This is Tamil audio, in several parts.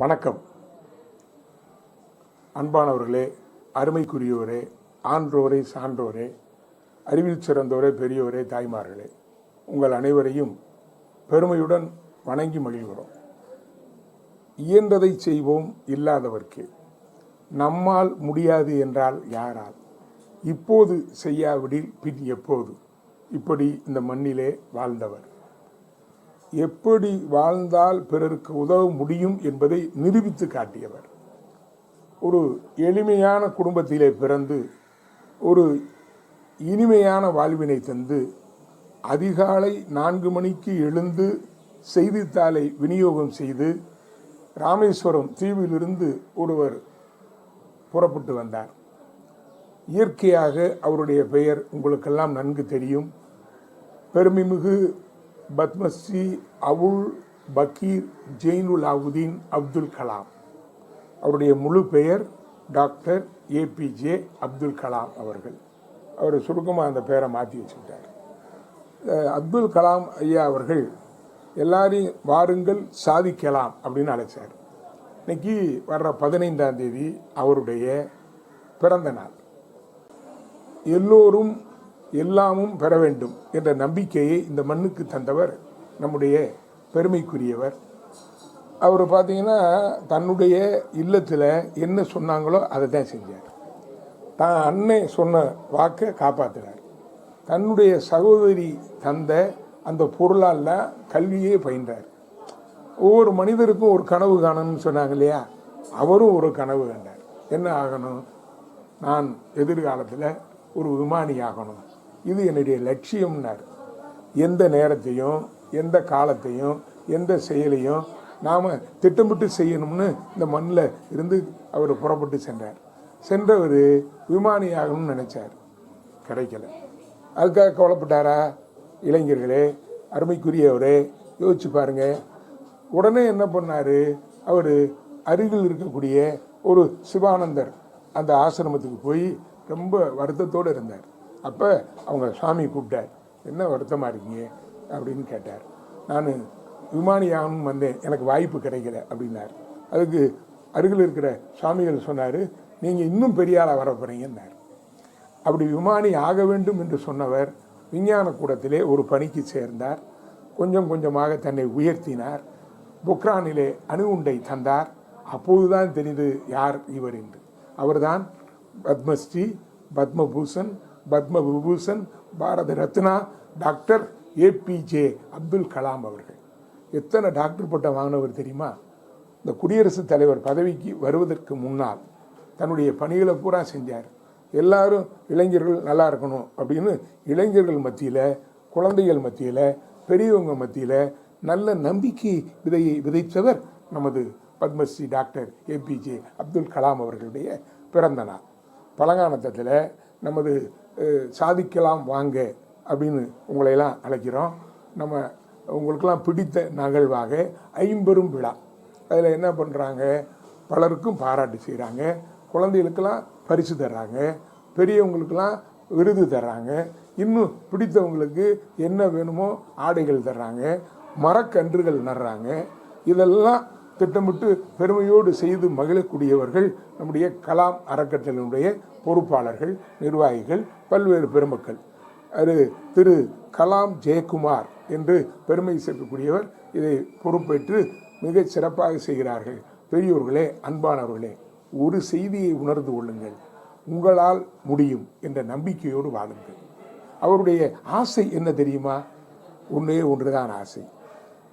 வணக்கம். அன்பானவர்களே அருமைக்குரியோரே ஆன்றோரே சான்றோரே அறிவில் சிறந்தோரே பெரியோரே தாய்மார்களே உங்கள் அனைவரையும் பெருமையுடன் வணங்கி மகிழ்கிறோம். இயன்றதை செய்வோம் இல்லாதவர்க்கு. நம்மால் முடியாது என்றால் யாரால்? இப்போது செய்யாவிடில் பின் எப்போது? இப்படி இந்த மண்ணிலே வாழ்ந்தவர். எப்படி வாழ்ந்தால் பிறருக்கு உதவ முடியும் என்பதை நிரூபித்து காட்டியவர். ஒரு எளிமையான குடும்பத்திலே பிறந்து ஒரு இனிமையான வாழ்வினை தந்து அதிகாலை நான்கு மணிக்கு எழுந்து செய்தித்தாளை விநியோகம் செய்து ராமேஸ்வரம் தீவிலிருந்து ஒருவர் புறப்பட்டு வந்தார். இயற்கையாக அவருடைய பெயர் உங்களுக்கெல்லாம் நன்கு தெரியும். பெருமைமிகு பத்மஸ்ரீ அவுல் பக்கீர் ஜெயினுல் அவுதீன் அப்துல் கலாம். அவருடைய முழு பெயர் டாக்டர் ஏபிஜே அப்துல் கலாம் அவர்கள். அவர் சுருக்கமாக அந்த பெயரை மாற்றி வச்சுக்கிட்டார். அப்துல் கலாம் ஐயா அவர்கள் எல்லாரையும் வாருங்கள் சாதிக்கலாம் அப்படின்னு அழைச்சார். இன்னைக்கு வர்ற பதினைந்தாம் தேதி அவருடைய பிறந்த நாள். எல்லோரும் எல்லாமும் பெற வேண்டும் என்ற நம்பிக்கையை இந்த மண்ணுக்கு தந்தவர் நம்முடைய பெருமைக்குரியவர். அவர் பார்த்தீங்கன்னா தன்னுடைய இல்லத்தில் என்ன சொன்னாங்களோ அதை தான் செஞ்சார். தான் அன்னை சொன்ன வாக்கை காப்பாற்றினார் தன்னுடைய சகோதரி தந்த அந்த பொருளால் கல்வியே பயின்றார். ஒவ்வொரு மனிதருக்கும் ஒரு கனவு காணணும்னு சொன்னாங்க இல்லையா? அவரும் ஒரு கனவு கண்டார். என்ன ஆகணும்? நான் எதிர்காலத்தில் ஒரு விமானி ஆகணும். இது என்னுடைய லட்சியம்னார். எந்த நேரத்தையும் எந்த காலத்தையும் எந்த செயலையும் நாம் திட்டமிட்டு செய்யணும்னு இந்த மண்ணில் இருந்து அவர் புறப்பட்டு சென்றார். சென்றவர் விமானியாகணும்னு நினச்சார். நினைச்சார் கிடைக்கல. அதுக்காக கவலைப்பட்டாரா? இளைஞர்களே அருமைக்குரியவரே யோசிச்சு பாருங்க. உடனே என்ன பண்ணார்? அவர் அருகில் இருக்கக்கூடிய ஒரு சிவானந்தர் அந்த ஆசிரமத்துக்கு போய் ரொம்ப வருத்தத்தோடு இருந்தார். அப்போ அவங்க சுவாமி கூப்பிட்டார். என்ன வருத்தமாக இருக்கீங்க? அப்படின்னு கேட்டார். நான் விமானியாகவும் வந்தேன். எனக்கு வாய்ப்பு கிடைக்கல அப்படின்னார். அதுக்கு அருகில் இருக்கிற சுவாமிகள் சொன்னார் நீங்கள் இன்னும் பெரியாராக வர போகிறீங்கன்னார் அப்படி விமானி ஆக வேண்டும் என்று சொன்னவர் விஞ்ஞான கூடத்திலே ஒரு பணிக்கு சேர்ந்தார். கொஞ்சம் கொஞ்சமாக தன்னை உயர்த்தினார். பொக்ரானிலே அணு உண்டை தந்தார். அப்போதுதான் தெரிந்து யார் இவர் என்று. அவர்தான் பத்மஸ்ரீ பத்மபூஷன் பத்ம விபூஷன் பாரத ரத்னா டாக்டர் ஏபிஜே அப்துல் கலாம் அவர்கள். எத்தனை டாக்டர் பட்டம் வாங்கினவர் தெரியுமா? இந்த குடியரசுத் தலைவர் பதவிக்கு வருவதற்கு முன்னால் தன்னுடைய பணிகளை பூரா செஞ்சார். எல்லாரும் இளைஞர்கள் நல்லா இருக்கணும் அப்படின்னு இளைஞர்கள் மத்தியில் குழந்தைகள் மத்தியில் பெரியவங்க மத்தியில் நல்ல நம்பிக்கை விதையை விதைத்தவர் நமது பத்மஸ்ரீ டாக்டர் ஏபிஜே அப்துல் கலாம் அவர்களுடைய பிறந்த நாள். பழங்காலத்தில் நமது சாதிக்கலாம் வாங்க அப்படின்னு உங்களையெல்லாம் அழைக்கிறோம். நம்ம உங்களுக்கெல்லாம் பிடித்த நகழ்வாக ஐம்பெரும் விழா. அதில் என்ன பண்ணுறாங்க பலருக்கும் பாராட்டு செய்கிறாங்க குழந்தைகளுக்கெல்லாம் பரிசு தர்றாங்க. பெரியவங்களுக்கெல்லாம் விருது தர்றாங்க. இன்னும் பிடித்தவங்களுக்கு என்ன வேணுமோ ஆடைகள் தர்றாங்க. மரக்கன்றுகள் நடுறாங்க. இதெல்லாம் திட்டமிட்டு பெருமையோடு செய்து மகிழக்கூடியவர்கள் நம்முடைய கலாம் அறக்கட்டளையினுடைய பொறுப்பாளர்கள் நிர்வாகிகள் பல்வேறு பெருமக்கள். அது திரு கலாம் ஜெயக்குமார் என்று பெருமை சேர்க்கக்கூடியவர் இதை பொறுப்பேற்று மிகச் சிறப்பாக செய்கிறார்கள். பெரியோர்களே அன்பானவர்களே ஒரு செய்தியை உணர்ந்து கொள்ளுங்கள். உங்களால் முடியும் என்ற நம்பிக்கையோடு வாழுங்கள். அவருடைய ஆசை என்ன தெரியுமா? ஒன்றே ஒன்றுதான் ஆசை.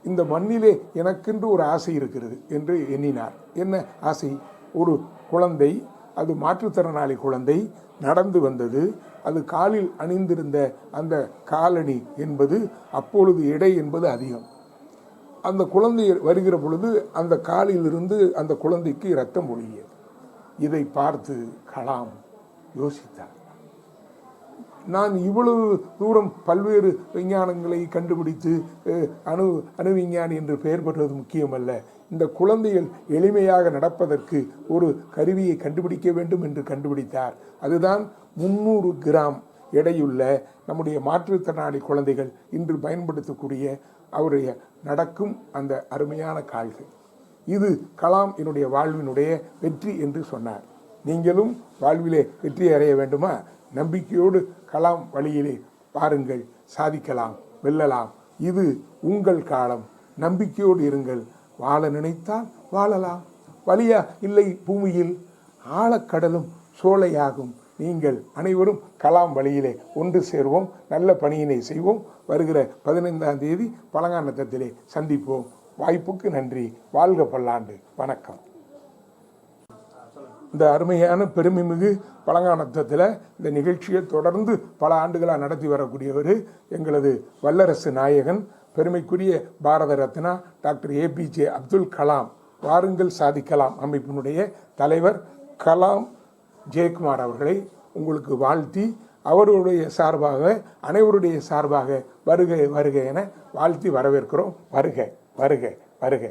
இந்த மண்ணிலே எனக்கென்று ஒரு ஆசை இருக்கிறது என்று எண்ணினார். என்ன ஆசை? ஒரு குழந்தை அது மாற்றுத்திறனாளி குழந்தை நடந்து வந்தது. அது காலில் அணிந்திருந்த அந்த காலணி என்பது அப்பொழுது எடை என்பது அதிகம். அந்த குழந்தை வருகிற பொழுது அந்த காலிலிருந்து அந்த குழந்தைக்கு ரத்தம் ஒழுகியது. இதை பார்த்து கலாம் யோசித்தார். நான் இவ்வளவு தூரம் பல்வேறு விஞ்ஞானங்களை கண்டுபிடித்து அணு அணு விஞ்ஞானி என்று பெயர் பெற்றது முக்கியமல்ல. இந்த குழந்தைகள் எளிமையாக நடப்பதற்கு ஒரு கருவியை கண்டுபிடிக்க வேண்டும் என்று கண்டுபிடித்தார். அதுதான் முந்நூறு கிராம் எடையுள்ள நம்முடைய மாற்றுத்திறனாளி குழந்தைகள் இன்று பயன்படுத்தக்கூடிய அவருடைய நடக்கும் அந்த அருமையான கால்கள். இது கலாம் என்னுடைய வாழ்வினுடைய வெற்றி என்று சொன்னார். நீங்களும் வாழ்விலே வெற்றி அடைய வேண்டுமா? நம்பிக்கையோடு கலாம் வழியிலே பாருங்கள் சாதிக்கலாம் வெல்லலாம். இது உங்கள் காலம். நம்பிக்கையோடு இருங்கள். வாழ நினைத்தால் வாழலாம். வழியா இல்லை பூமியில். ஆழக்கடலும் சோலையாகும். நீங்கள் அனைவரும் கலாம் வழியிலே ஒன்று சேர்வோம். நல்ல பணியினை செய்வோம். வருகிற பதினைந்தாம் தேதி பழங்கானத்தத்திலே சந்திப்போம். வாய்ப்புக்கு நன்றி. வாழ்க பல்லாண்டு. வணக்கம். இந்த அருமையான பெருமைமிகு பழங்கானத்தத்தில் இந்த நிகழ்ச்சியை தொடர்ந்து பல ஆண்டுகளாக நடத்தி வரக்கூடியவர் எங்களது வல்லரசு நாயகன் பெருமைக்குரிய பாரத ரத்னா டாக்டர் ஏபிஜே அப்துல் கலாம். வாருங்கள் சாதிக்கலாம். அமைப்பினுடைய தலைவர் கலாம் ஜெயக்குமார் அவர்களை உங்களுக்கு வாழ்த்தி அவருடைய சார்பாக அனைவருடைய சார்பாக வருக வருக என வாழ்த்தி வரவேற்கிறோம். வருக வருக வருக.